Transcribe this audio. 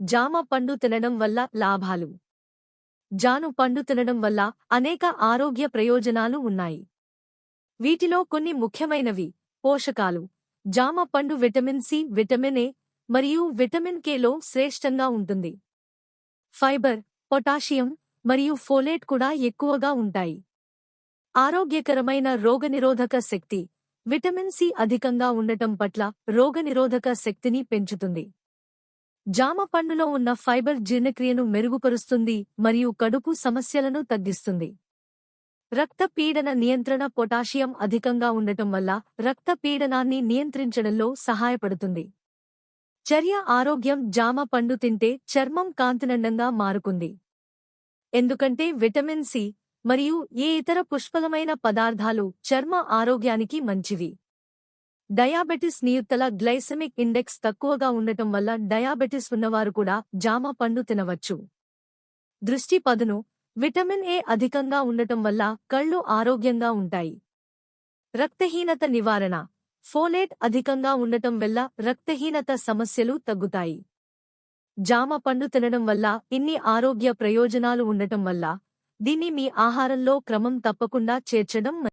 జామ పండు తినడం వల్ల లాభాలు. జాను పండు తినడం వల్ల అనేక ఆరోగ్య ప్రయోజనాలు ఉన్నాయి. వీటిలో కొన్ని ముఖ్యమైనవి. పోషకాలు. జామ పండు విటమిన్ సి విటమిన్ ఏ మరియు విటమిన్ కేలో శ్రేష్టంగా ఉంటుంది. ఫైబర్ పొటాషియం మరియు ఫోలేట్ కూడా ఎక్కువగా ఉంటాయి. ఆరోగ్యకరమైన రోగనిరోధక శక్తి. విటమిన్ సి అధికంగా ఉండటం పట్ల రోగనిరోధక శక్తిని పెంచుతుంది. జామ పండులో ఉన్న ఫైబర్ జీర్ణక్రియను మెరుగుపరుస్తుంది మరియు కడుపు సమస్యలను తగ్గిస్తుంది. రక్తపీడన నియంత్రణ పొటాషియం అధికంగా ఉండటం వల్ల రక్తపీడనాన్ని నియంత్రించడంలో సహాయపడుతుంది. చర్య ఆరోగ్యం జామ పండు తింటే చర్మం కాంతినండంగా మారుకుంది. ఎందుకంటే విటమిన్ సి మరియు ఏ ఇతర పుష్పలమైన పదార్థాలు చర్మ ఆరోగ్యానికి మంచివి. డయాబెటిస్ నియుక్తల గ్లైసెమిక్ ఇండెక్స్ తక్కువగా ఉండటం వల్ల డయాబెటిస్ ఉన్నవారు కూడా జామ పండు తినవచ్చు. దృష్టి పదును. విటమిన్ ఏ అధికంగా ఉండటం వల్ల కళ్ళు ఆరోగ్యంగా ఉంటాయి. రక్తహీనత నివారణ. ఫోలేట్ అధికంగా ఉండటం వల్ల రక్తహీనత సమస్యలు తగ్గుతాయి. జామ పండు తినడం వల్ల ఇన్ని ఆరోగ్య ప్రయోజనాలు ఉండటం వల్ల దీన్ని మీ ఆహారంలో క్రమం తప్పకుండా చేర్చడం